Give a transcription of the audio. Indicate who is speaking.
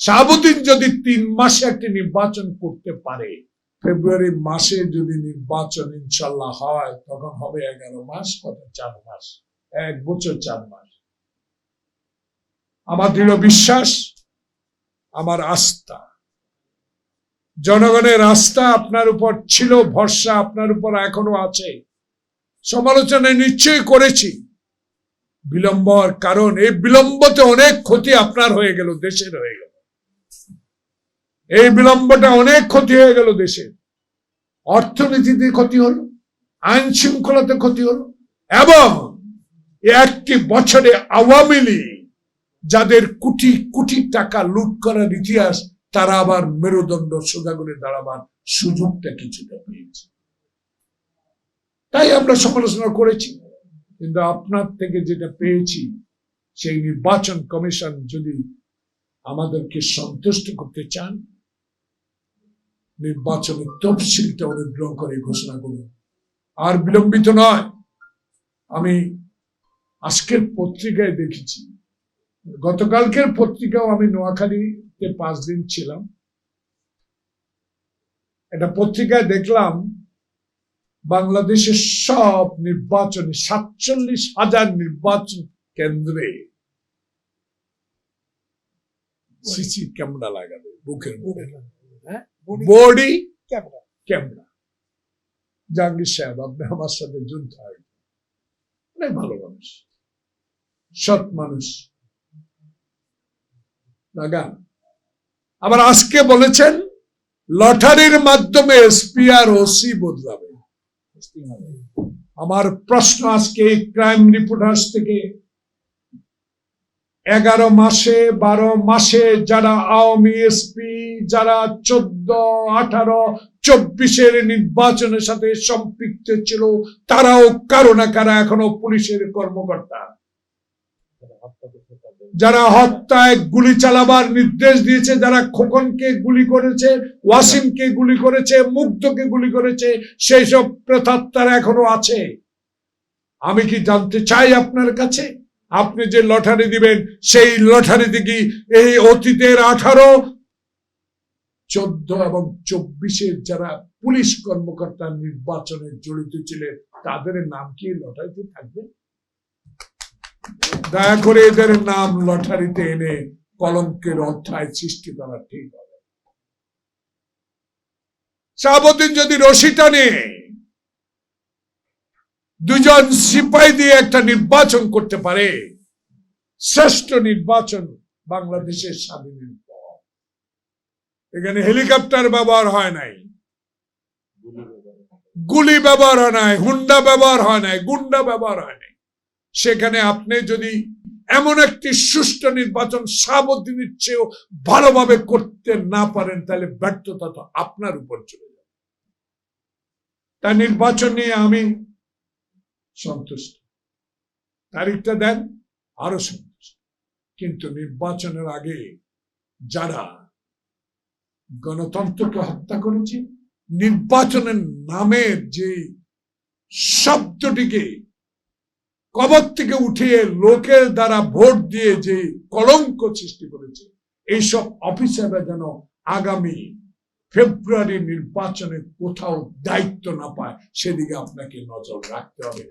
Speaker 1: শাহাবুদ্দিন যদি তিন মাসে একটি নির্বাচন করতে পারে, ফেব্রুয়ারি মাসে যদি নির্বাচন ইনশাল্লাহ হয়, তখন হবে এগারো মাস, কত? চার মাস। এক বছর চার মাস। আমার দৃঢ় বিশ্বাস, আমার আস্থা। জনগণের আস্থা আপনার উপর ছিল, ভরসা আপনার উপর এখনও আছে। সমালোচনা নিশ্চয়ই করেছি। বিলম্বর কারণ, এই বিলম্বতে অনেক ক্ষতি আপনার হয়ে গেল, দেশের হয়ে গেল। এই বিলম্বটা অনেক ক্ষতি হয়ে গেল দেশের অর্থনীতিতে ক্ষতি হলো, আইন শৃঙ্খলাতে ক্ষতি হলো, এবং একটি বছরে আওয়ামী লীগ, যাদের কোটি কোটি টাকা লুট করার ইতিহাস, তারা আবার মেরুদণ্ড সোজা করে দাঁড়াবার সুযোগটা কিছুটা পেয়েছে। তাই আমরা সমালোচনা করেছি, কিন্তু আপনার থেকে যেটা পেয়েছি, সেই নির্বাচন কমিশন যদি আমাদেরকে সন্তুষ্ট করতে চান নির্বাচনের তফসিলটা অনুগ্রহ করে ঘোষণা করুন। আর বিলম্বিত নয় আমি আজকের পত্রিকায় দেখেছি। গতকালকের পত্রিকাও আমি নোয়াখালীতে পাঁচ দিন ছিলাম। একটা পত্রিকায় দেখলাম বাংলাদেশের সব নির্বাচনে সাতচল্লিশ হাজার নির্বাচন কেন্দ্রে সিসি ক্যামেরা লাগাবে বুকের মধ্যে।
Speaker 2: হ্যাঁ?
Speaker 1: বডি
Speaker 2: ক্যামেরা
Speaker 1: ক্যামেরা জাহাঙ্গীর সাহেব আপনি আমার সাথে যুদ্ধ হয়। অনেক ভালো মানুষ। সৎ মানুষ। লাগান আবার আজকে বলেছেন লটারির মাধ্যমে এসপি আর ওসি বদলাবে। আমার প্রশ্ন আজকে ক্রাইম রিপোর্টার্স থেকে এগারো মাসে, বারো মাসে যারা আওয়ামী এসপি, যারা চোদ্দ, আঠারো, চব্বিশের নির্বাচনের সাথে সম্পৃক্ত ছিল, তারাও কারও না কারা এখনও পুলিশের কর্মকর্তা। যারা হত্যায় গুলি চালাবার নির্দেশ দিয়েছে, যারা খোকনকে গুলি করেছে, ওয়াসিমকে গুলি করেছে, মুগ্ধকে গুলি করেছে, সেই সব প্রেতাত্মারা এখনও আছে। আমি কি জানতে চাই আপনার কাছে? আপনি যে লটারি দিবেন, সেই লটারিতে কি এই অতীতের আঠারো, চোদ্দ এবং চব্বিশের যারা পুলিশ কর্মকর্তা নির্বাচনে জড়িত ছিলেন, তাদের নাম কি লটারিতে থাকবে? দয়া করে এদের নাম লটারিতে এনে কলঙ্কের অধ্যায় সৃষ্টি করা ঠিক হবে। শাহাবুদ্দিন যদি রশি টানে দুজন সিপাই দিয়ে একটা নির্বাচন করতে পারে। শ্রেষ্ঠ নির্বাচন বাংলাদেশের স্বাধীনের পর। এখানে হেলিকপ্টার ব্যবহার হয় নাই। গুলি ব্যবহার হয় নাই, হুন্ডা ব্যবহার হয় নাই, গুন্ডা ব্যবহার হয় নাই। সেখানে আপনি যদি এমন একটি সুষ্ঠু নির্বাচন সাবধানের চেয়েও ভালোভাবে করতে না পারেন, তাহলে ব্যর্থতা তো আপনার উপর চলে যাবে। তাই নির্বাচন নিয়ে আমি সন্তুষ্ট। তারিখটা দেন, আরও সন্তুষ্ট। কিন্তু নির্বাচনের আগে যারা গণতন্ত্রকে হত্যা করেছে, নির্বাচনের নামের যে শব্দটিকে কবর থেকে উঠিয়ে লোকের দ্বারা ভোট দিয়ে যে কলঙ্ক সৃষ্টি করেছে, এইসব অফিসাররা যেন আগামী ফেব্রুয়ারি নির্বাচনে কোথাও দায়িত্ব না পায়, সেদিকে আপনাকে নজর রাখতে হবে।